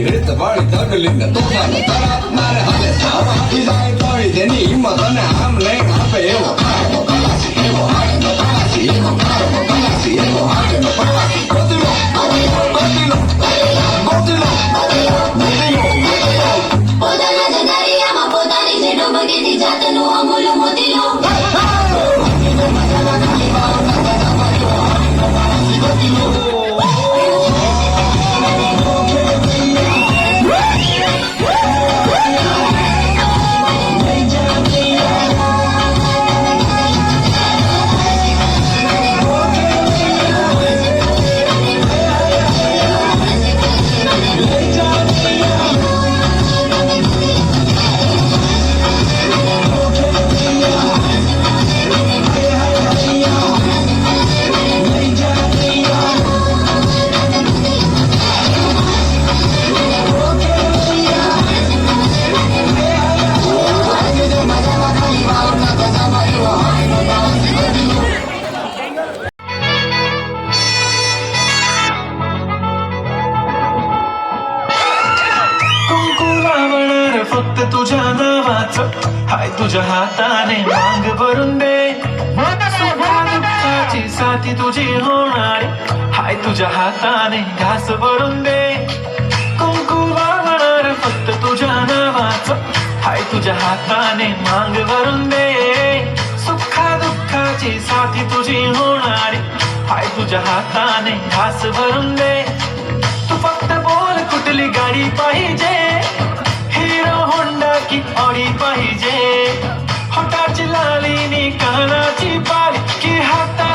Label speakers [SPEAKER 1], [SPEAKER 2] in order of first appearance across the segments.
[SPEAKER 1] இழுத்த வாழை தாக்கல் இந்த தோட்டான तुझी
[SPEAKER 2] होणार हाय तुझ्या हाताने घास भरून दे. कुंकू लावणार फक्त तुझ्या नावाच हाय तुझ्या हाताने मांग भरून दे. सुखा दुःखाची साथी तुझी होणारी हाय तुझ्या हाताने घास भरून दे. तू फक्त बोल कुठली गाडी पाहिजे हिरो होंडा की ऑडी पाहिजे. होटाची लालीनी कानाची पाली की हाता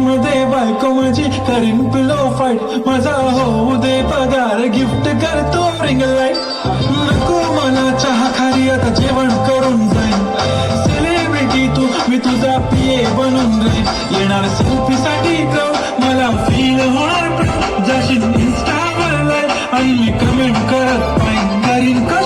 [SPEAKER 2] मध्ये बायको माझी करीन पिलो फाईट माझा होऊ दे पगार गिफ्ट करतो रिंग लाइट नको मला चहा खाली आता जेवण करून जाईन. सेलिब्रिटी तू मी तुझा पिये बनून राहील येणार सेल्फी साठी क्राऊड मला फील होणार जाशील इन्स्टावर लाइट आणि मी कमेंट करत नाही करीन
[SPEAKER 3] कर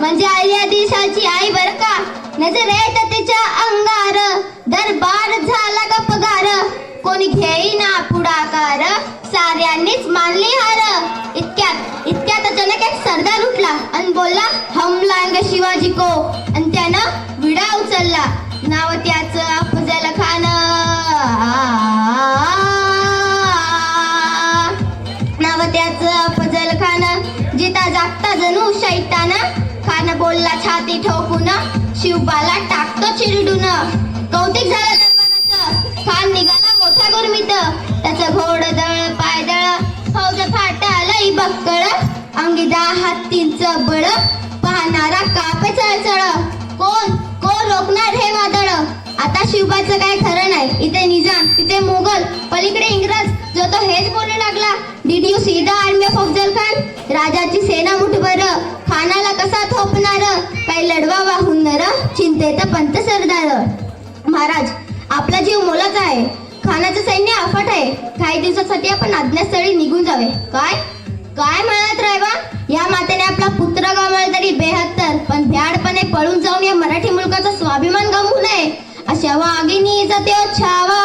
[SPEAKER 3] म्हणजे आलिया दिशाची आई बर का? नजर येत तिच्या अंगार. दरबार झाला का पगार? कोणी घेईना पुढाकार. साऱ्यांनीच मानली हार. इतक्यात इतक्यात अचानक एक सरदार उठला आणि बोलला हम लांग शिवाजी को. आणि त्यानं विडा उचलला. नाव त्याच अफजल खान. नाव त्याच अफजल खान. जिता जागता जणू शैताना. बोलला छाती ठोकून. शिवबाला टाकतो चिरडून. कौतिक झालं दरबाराचं खान निघाला मोठा गुरमित. त्याचं घोड दळ पायदळ फौज फाटालय बक्कळ. अंगी दहा हत्तींचं बळ. पाहणारा कापे चळचळ. कोण? कोण रोखणार हे वादळ? आता शिवबाचं काय खरं नाही. इथे निजाम तिथे मोगल पलीकडे इंग्रज. जो तो हेच बोलू लागला. Did you see the army of Afzal Khan. राजाची सेना मुठभर खानाला कसा थोपणार? काही लढवा वाहून नर. चिंतेत पंत सरदार. महाराज आपला जीव मोलाचा आहे. खानाचं सैन्य अफाट आहे. काही दिवसासाठी आपण आज्ञास्थळी निघून जावे. काय? काय म्हणत रायबा या मातेने आपला पुत्र गमावला तरी बेहत्तर. पण भ्याडपणे पळून जाऊन या मराठी मुलगाचा स्वाभिमान गमवू नये. अशा वाघिणीचा त्यो छावा.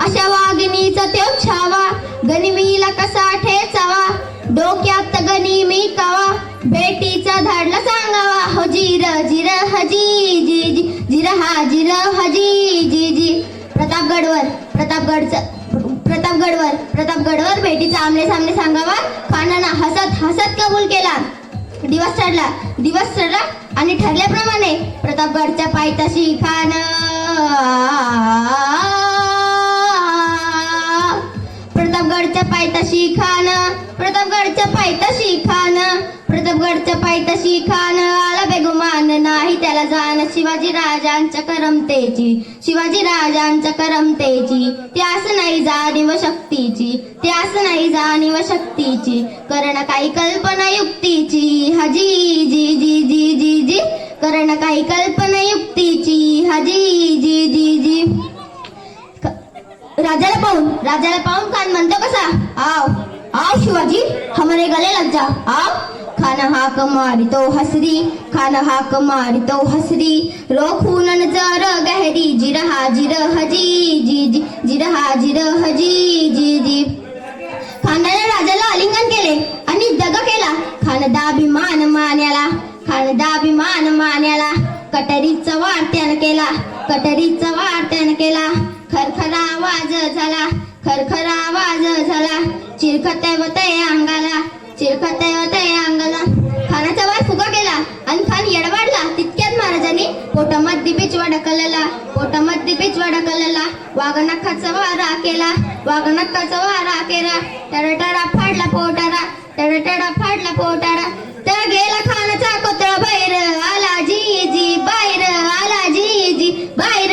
[SPEAKER 3] अशा वाघिणीचा त्यो छावा. गनिमीला कसा ठेचावा? डोक्यात गनिमी कावा? बेटीचा धाडला सांगावा. हो जिर जिर हजी जी जी जिर हा जिर हजी जी जी प्रतापगडवर प्रतापगडचं प्रतापगडवर प्रतापगडवर बेटीचा आमने सामने सांगावा. खानानं हसत हसत कबूल केला. दिवस चढला. दिवस चढला. आणि ठरल्याप्रमाणे प्रतापगडच्या पायथ्याशी खान प्रतापगडच्या पायथ्याशी खान. प्रतापगडच्या पायथ्याशी खान. प्रतापगडच्या पायथ्याशी खान आला बेगुमान नाही. त्याला जाण शिवाजी राजांच्या करमतेची शिवाजी राजांच्या करमतेची. त्यास नाही जाणीव शक्तीची त्यास नाही जाणीव शक्तीची. करण काही कल्पना युक्तीची. हजी जी जी जी जी जी. करण काही कल्पना युक्तीची. हजी जी जी जी. राजाला पाहून राजाला पाहून कान म्हणतो कसा? आव आओ शिवाजी हमारे गले लग जाओ आओ खान हाक मारितो हसरी खान हाक मारितो हसरी रोखून जर गहरी जिर हाजिर हजी जी जी जिर हाजिर हजी जी जी। खानाने राजाला आलिंगन केले आणि दग केला. खानदाभिमान मान्याला खानदाभिमान मान्याला. कटरीचा वार त्यानं केला कटरीचा वार त्यानं केला. खरखरा आवाज झाला खरखरा आवाज झाला. चिरखते वते अंगाला चिरखते या अंगाला खानाचा वार फुगा केला आणि खान येडवाडला. तितक्यात महाराजांनी पोटामध्ये पिचवा ढकलला पोटामध्ये पिचवा ढकलला वाघनखाचा वारा केला. वाघनखाचा वारा केला. टडटडा फाडला पोटारा. टडटडा फाडला पोटारा. तर गेला खानाचा कोतळा बाहेर. आला जी जी बाहेर. आला जी जी बाहेर.